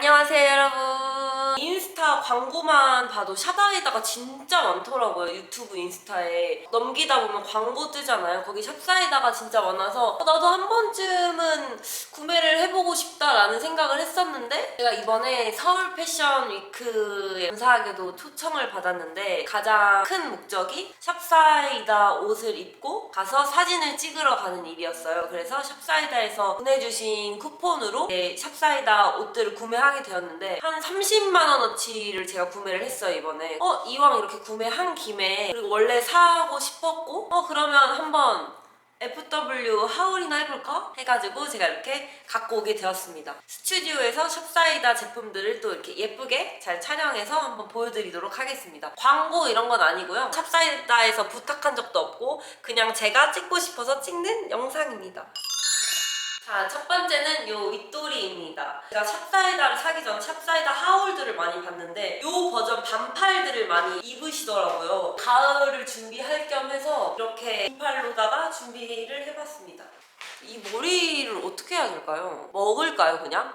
안녕하세요 여러분 광고만 봐도 샵사이다가 진짜 많더라고요 유튜브 인스타에. 넘기다 보면 광고 뜨잖아요. 거기 샵사이다가 진짜 많아서 어, 나도 한 번쯤은 구매를 해보고 싶다라는 생각을 했었는데 제가 이번에 서울 패션 위크에 감사하게도 초청을 받았는데 가장 큰 목적이 샵사이다 옷을 입고 가서 사진을 찍으러 가는 일이었어요. 그래서 샵사이다에서 보내주신 쿠폰으로 네, 샵사이다 옷들을 구매하게 되었는데 한 30만 원어치 를 제가 구매를 했어요 이번에 어 이왕 이렇게 구매한 김에 그리고 원래 사고 싶었고 어 그러면 한번 FW 하울이나 해볼까? 해가지고 제가 이렇게 갖고 오게 되었습니다. 스튜디오에서 샵사이다 제품들을 또 이렇게 예쁘게 잘 촬영해서 한번 보여드리도록 하겠습니다. 광고 이런 건 아니고요. 샵사이다에서 부탁한 적도 없고 그냥 제가 찍고 싶어서 찍는 영상입니다. 자, 첫 번째는 요 윗도리입니다. 제가 샵사이다를 사기 전에 샵사이다 하울들을 많이 봤는데 요 버전 반팔들을 많이 입으시더라고요. 가을을 준비할 겸 해서 이렇게 긴팔로다가 준비를 해봤습니다. 이 머리를 어떻게 해야 될까요? 먹을까요, 그냥?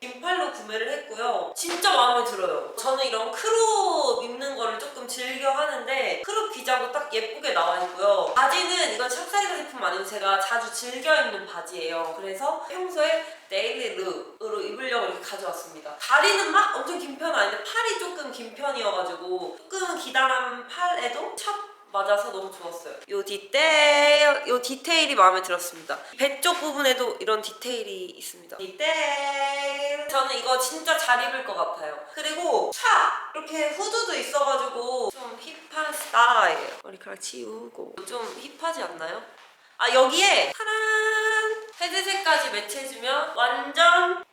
긴팔로 구매를 했고요. 진짜 마음에 들어요. 저는 이런 크롭 입는 거를 조금 즐겨 하는데 크롭 기장도 딱 예쁘게 나와 있고요. 바지는 이건 샵사이다 제품 아니고 제가 자주 즐겨 입는 바지예요. 그래서 평소에 데일리 룩으로 입으려고 이렇게 가져왔습니다. 다리는 막 엄청 긴 편은 아닌데 팔이 조금 긴 편이어가지고 조금 기다란 팔에도 첫 맞아서 너무 좋았어요. 요 디테일, 요 디테일이 마음에 들었습니다. 배 쪽 부분에도 이런 디테일이 있습니다. 디테일. 저는 이거 진짜 잘 입을 것 같아요. 그리고 촥! 이렇게 후드도 있어가지고 좀 힙한 스타일. 머리카락 치우고. 좀 힙하지 않나요? 아, 여기에 파란 헤드셋까지 매치해주면 완전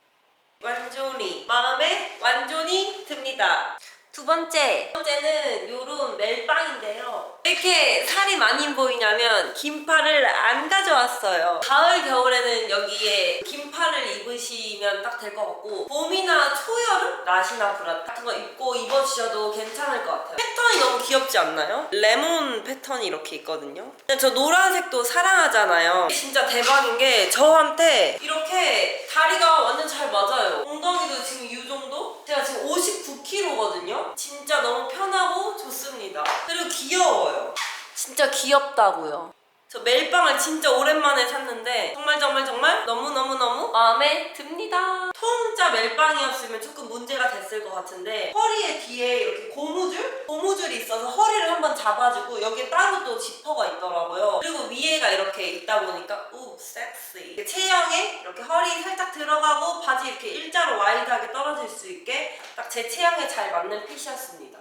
완전히 마음에 완전히 듭니다. 두 번째, 두 번째는 요런 멜빵인데요. 왜 이렇게 살이 많이 보이냐면 긴팔을 안 가져왔어요. 가을 겨울에는 여기에 긴팔을 입으시면 딱 될 것 같고 봄이나 초여름 나시나 브라 같은 거 입고 입어주셔도 괜찮을 것 같아요. 패턴이 너무 귀엽지 않나요? 레몬 패턴이 이렇게 있거든요. 저 노란색도 사랑하잖아요. 진짜 대박인 게 저한테 이렇게 다리가 완전 잘 맞아요. 엉덩이도 지금 이 정도? 제가 지금 59kg거든요. 진짜 너무 편하고 좋습니다. 그리고 귀여워요. 진짜 귀엽다고요. 저 멜빵을 진짜 오랜만에 샀는데 정말 정말 정말 너무너무너무 마음에 듭니다. 통짜 멜빵이었으면 조금 문제가 됐을 것 같은데 허리에 뒤에 이렇게 고무줄? 고무줄이 있어서 허리를 한번 잡아주고 여기에 따로 또 지퍼가 있더라고요. 그리고 위에가 이렇게 있다 보니까 우 섹시. 체형에 이렇게 허리 살짝 들어가고 바지 이렇게 일자로 와이드하게 떨어질 수 있게 딱 제 체형에 잘 맞는 핏이었습니다.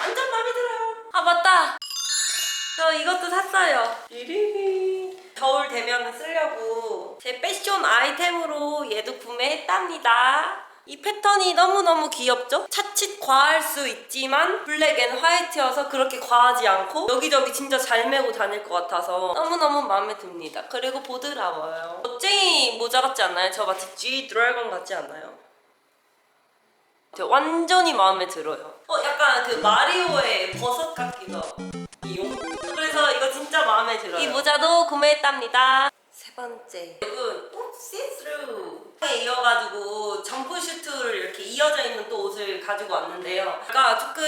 완전 마음에 들어요. 아 맞다. 저 이것도 샀어요. 리리리. 겨울 되면 쓰려고 제 패션 아이템으로 얘도 구매했답니다. 이 패턴이 너무너무 귀엽죠? 차칫 과할 수 있지만 블랙 앤 화이트여서 그렇게 과하지 않고 여기저기 진짜 잘 메고 다닐 것 같아서 너무너무 마음에 듭니다. 그리고 보드라워요. 멋쟁이 모자 같지 않나요? 저 마치 G 드래곤 같지 않나요? 저 완전히 마음에 들어요. 어, 약간 그 마리오의 버섯 같기도 하고. 이거 진짜 마음에 들어요. 이 모자도 구매했답니다. 세 번째. 여러분, 또 시스루. 에 이어가지고 점프 슈트를 이렇게 이어져 있는 또 옷을 가지고 왔는데요. 그러니까 조금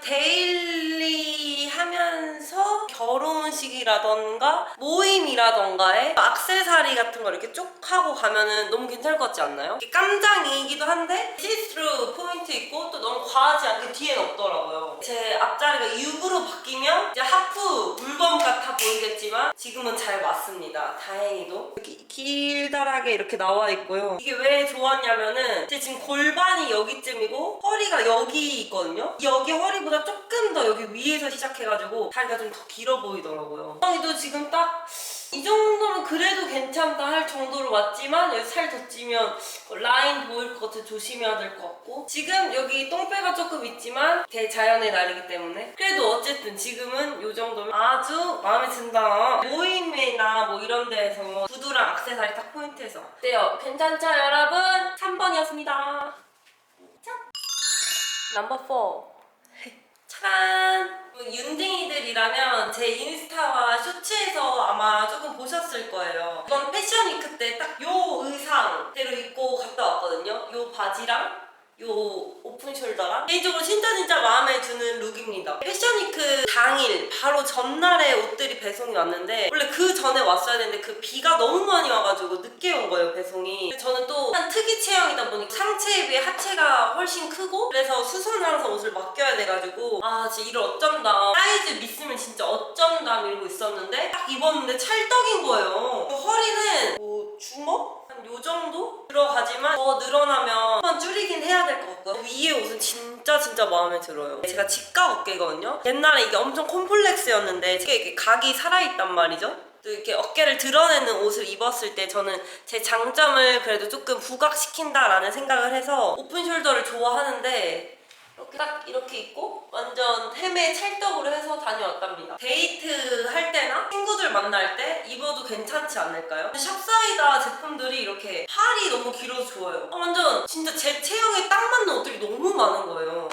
데일리 하면서 결혼식이라던가 모임이라던가에 악세사리 같은 거 이렇게 쭉 하고 가면은 너무 괜찮을 것 같지 않나요? 이게 깜장이기도 한데 시스루 포인트 있고 또 너무 과하지 않게 뒤엔 없더라고요. 제 앞자리가 6으로 바뀌면 이제 같아 보이겠지만 지금은 잘 맞습니다. 다행히도. 이렇게 길다랗게 이렇게 나와 있고요. 이게 왜 좋았냐면은 제 지금 골반이 여기쯤이고 허리가 여기 있거든요. 여기 허리보다 조금 더 여기 위에서 시작해가지고 다리가 좀 더 길어 보이더라고요. 엉덩이도 지금 딱 이 정도면 그래도 괜찮다 할 정도로 맞지만 여기 살 더 찌면 라인 보일 것 같아 조심해야 될 것 같고 지금 여기 똥배가 조금 있지만 대자연의 날이기 때문에 그래도 어쨌든 지금은 이 정도면 아주 마음에 든다 모임이나 뭐 이런 데에서 구두랑 악세사리 딱 포인트에서 어때요? 괜찮죠 여러분? 3번이었습니다 짠! 넘버 4 짠! 윤딩이들이라면 제 인스타와 쇼츠에서 아마 조금 보셨을 거예요. 이번 패션 위크 때 딱 요 의상대로 입고 갔다 왔거든요. 요 바지랑 요 오픈 숄더랑 개인적으로 진짜 진짜 마음에 드는 룩입니다. 패션위크 당일 바로 전날에 옷들이 배송이 왔는데 원래 그 전에 왔어야 되는데 그 비가 너무 많이 와가지고 늦게 온 거예요 배송이. 저는 또 한 특이 체형이다 보니까 상체에 비해 하체가 훨씬 크고 그래서 수선을 항상 옷을 맡겨야 돼가지고 아 진짜 이를 어쩐다 사이즈 미스면 진짜 어쩐다 이러고 있었는데 딱 입었는데 찰떡인 거예요. 그 허리는 뭐 주먹? 한 요 정도 들어가지만 더 늘어나면 한번 줄이긴 해야 될 것 같고요. 위에 옷은 진짜 진짜 마음에 들어요. 제가 직각 어깨거든요. 옛날에 이게 엄청 콤플렉스였는데 이게 이렇게 각이 살아있단 말이죠. 또 이렇게 어깨를 드러내는 옷을 입었을 때 저는 제 장점을 그래도 조금 부각시킨다라는 생각을 해서 오픈 숄더를 좋아하는데 이렇게 딱 이렇게 입고 완전 헤매 찰떡으로 해서 다녀왔답니다. 데이트 할 때나 만날 때 입어도 괜찮지 않을까요? 샵사이다 제품들이 이렇게 팔이 너무 길어서 좋아요. 어, 완전 진짜 제 체형에 딱 맞는 옷들이 너무 많은 거예요.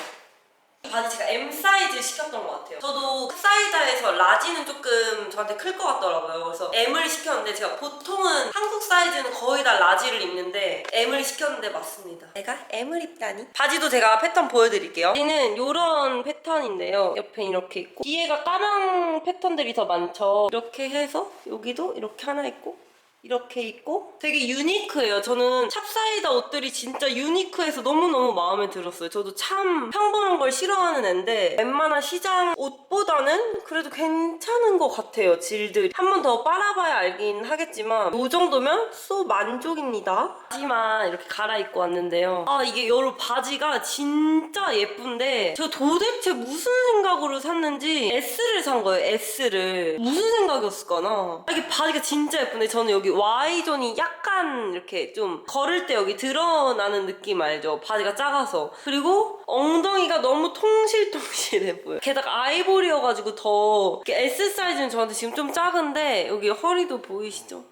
이 바지 제가 M 사이즈 시켰던 것 같아요. 저도 사이다에서 라지는 조금 저한테 클 것 같더라고요. 그래서 M을 시켰는데 제가 보통은 한국 사이즈는 거의 다 라지를 입는데 M을 시켰는데 맞습니다. 내가 M을 입다니? 바지도 제가 패턴 보여드릴게요. 바지는 이런 패턴인데요. 옆에 이렇게 있고 뒤에가 까만 패턴들이 더 많죠. 이렇게 해서 여기도 이렇게 하나 있고 이렇게 입고 되게 유니크해요. 저는 찹사이다 옷들이 진짜 유니크해서 너무너무 마음에 들었어요. 저도 참 평범한 걸 싫어하는 앤데 웬만한 시장 옷보다는 그래도 괜찮은 것 같아요. 질들이. 한 번 더 빨아봐야 알긴 하겠지만 이 정도면 소 만족입니다. 바지만 이렇게 갈아입고 왔는데요. 아 이게 여러 바지가 진짜 예쁜데 저 도대체 무슨 생각으로 샀는지 S를 산 거예요. S를. 무슨 생각이었을까나. 아, 이게 바지가 진짜 예쁜데 저는 여기 Y존이 약간 이렇게 좀 걸을 때 여기 드러나는 느낌 알죠? 바지가 작아서. 그리고 엉덩이가 너무 통실통실해 보여요. 게다가 아이보리여가지고 더 S 사이즈는 저한테 지금 좀 작은데 여기 허리도 보이시죠?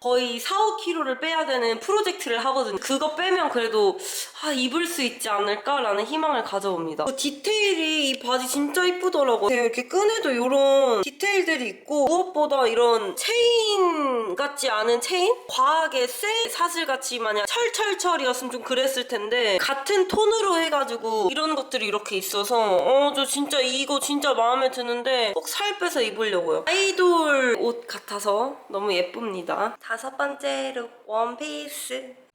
거의 4, 5kg를 빼야 되는 프로젝트를 하거든요. 그거 빼면 그래도 아, 입을 수 있지 않을까라는 희망을 가져봅니다. 그 디테일이 이 바지 진짜 이쁘더라고요. 이렇게 끈에도 이런 디테일들이 있고 무엇보다 이런 체인 같지 않은 체인? 과하게 쇠 사슬 같이 마냥 철철철이었으면 좀 그랬을 텐데 같은 톤으로 해가지고 이런 것들이 이렇게 있어서 어 저 진짜 이거 진짜 마음에 드는데 꼭 살 빼서 입으려고요. 아이돌 옷 같아서 너무 예쁩니다. 다섯 번째 룩 원피스.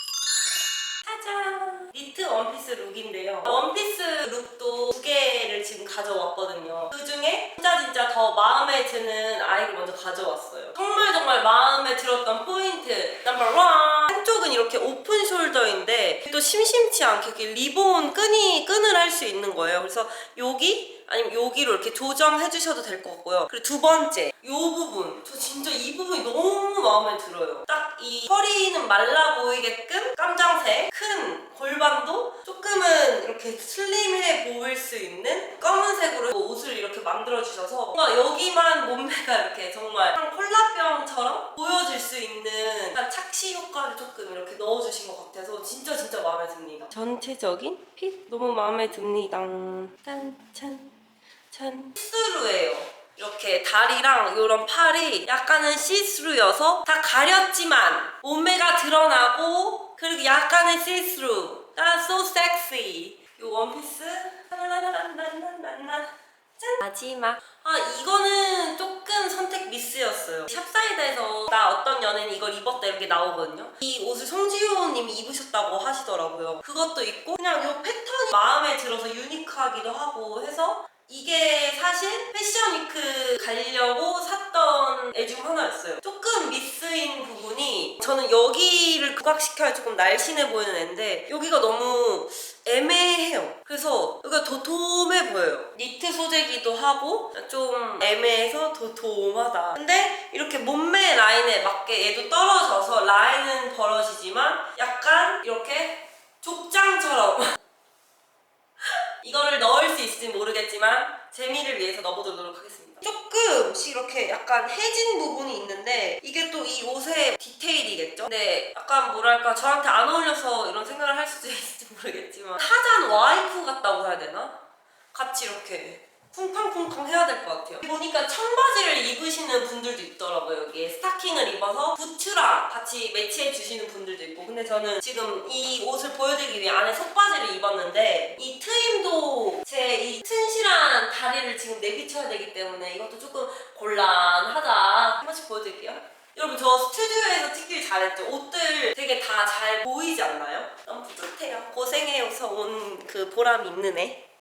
짜잔! 니트 원피스 룩인데요. 원피스 룩도 두 개를 지금 가져왔거든요. 그 중에 진짜 진짜 더 마음에 드는 아이를 먼저 가져왔어요. 정말 정말 마음에 들었던 포인트 넘버 원! 한쪽은 이렇게 오픈 숄더인데 또 심심치 않게 리본 끈이 끈을 할 수 있는 거예요. 그래서 여기 아니면 여기로 이렇게 조정해 주셔도 될 것 같고요. 그리고 두 번째 이 부분 저 진짜 이 부분이 너무 마음에 들어요. 딱 이 허리는 말라 보이게끔 깜장색 큰 골반도 조금은 이렇게 슬림해 보일 수 있는 검은색으로 옷을 이렇게 만들어 주셔서 뭔가 여기만 몸매가 이렇게 정말 한 콜라병처럼 보여질 수 있는 착시 효과를 조금 이렇게 넣어주신 것 같아서 진짜 진짜 마음에 듭니다. 전체적인 핏 너무 마음에 듭니다. 짠 짠 짠 시스루예요. 이렇게 다리랑 이런 팔이 약간은 시스루여서 다 가렸지만 몸매가 드러나고 그리고 약간의 시스루. That's so sexy. 이 원피스. 짠! 마지막 아 이거는 조금 선택 미스였어요 샵사이드에서 나 어떤 연예인 이걸 입었다 이렇게 나오거든요 이 옷을 송지효님이 입으셨다고 하시더라고요 그것도 있고 그냥 이 패턴이 마음에 들어서 유니크하기도 하고 해서 이게 사실 패션위크 가려고 샀던 애 중 하나였어요. 조금 미스인 부분이 저는 여기를 부각시켜야 조금 날씬해 보이는 애인데 여기가 너무 애매해요. 그래서 여기가 도톰해 보여요. 니트 소재기도 하고 좀 애매해서 도톰하다. 근데 이렇게 몸매 라인에 맞게 얘도 떨어져서 라인은 벌어지지만 약간 이렇게 족장처럼 이거를 넣을 수 있을지 모르겠지만 재미를 위해서 넣어보도록 하겠습니다. 조금씩 이렇게 약간 해진 부분이 있는데 이게 또 이 옷의 디테일이겠죠? 근데 약간 뭐랄까 저한테 안 어울려서 이런 생각을 할 수도 있을지 모르겠지만 타잔 와이프 같다고 해야 되나? 같이 이렇게 쿵쾅쿵쾅 해야 될 것 같아요. 보니까 청바지를 입으시는 분들도 있더라고요. 여기에 스타킹을 입어서 부츠랑 같이 매치해 주시는 분들도 있고. 근데 저는 지금 이 옷을 보여드리기 위해 안에 속바지를 입었는데 이 트임도 제 이 튼실한 다리를 지금 내비쳐야 되기 때문에 이것도 조금 곤란하다. 한 번씩 보여드릴게요. 여러분 저 스튜디오에서 찍길 잘했죠? 옷들 되게 다 잘 보이지 않나요? 너무 뿌듯해요. 고생해서 온 그 보람이 있는 애.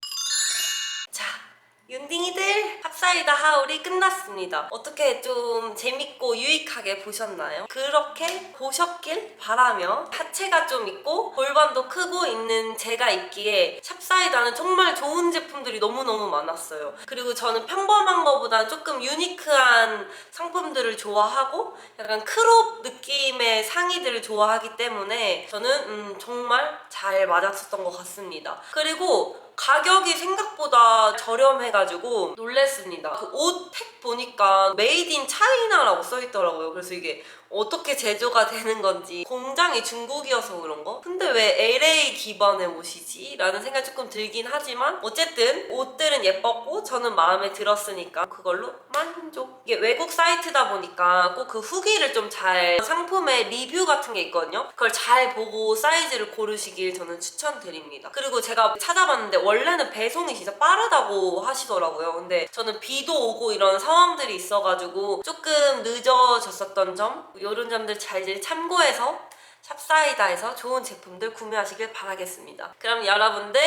자, 윤딩이들 팝사이다 하울이 끝났습니다. 어떻게 좀 재밌고 유익하게 보셨나요? 그렇게 보셨길 바라며 하체가 좀 있고 골반도 크고 있는 제가 있기에 샵사이다는 정말 좋은 제품들이 너무너무 많았어요. 그리고 저는 평범한 것보다 조금 유니크한 상품들을 좋아하고 약간 크롭 느낌의 상의들을 좋아하기 때문에 저는 음, 정말 잘 맞았었던 것 같습니다. 그리고 가격이 생각보다 저렴해가지고 놀랬습니다. 그옷팩 보니까 메이드 인 차이나라고 써있더라고요. 그래서 이게 어떻게 제조가 되는 건지 공장이 중국이어서 그런 거? 근데 왜 LA 기반의 옷이지? 라는 생각이 조금 들긴 하지만 어쨌든 옷들은 예뻤고 저는 마음에 들었으니까 그걸로 만족. 이게 외국 사이트다 보니까 꼭 그 후기를 좀 잘 상품의 리뷰 같은 게 있거든요. 그걸 잘 보고 사이즈를 고르시길 저는 추천드립니다. 그리고 제가 찾아봤는데 원래는 배송이 진짜 빠르다고 하시더라고요. 근데 저는 비도 오고 이런 상황들이 있어가지고 조금 늦어졌었던 점 이런 점들 잘 참고해서 샵사이다에서 좋은 제품들 구매하시길 바라겠습니다. 그럼 여러분들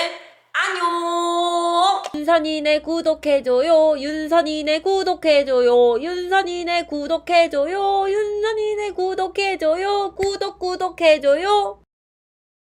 안녕! 윤선이네 구독해줘요. 윤선이네 구독해줘요. 윤선이네 구독해줘요. 윤선이네 구독해줘요. 구독 구독해줘요.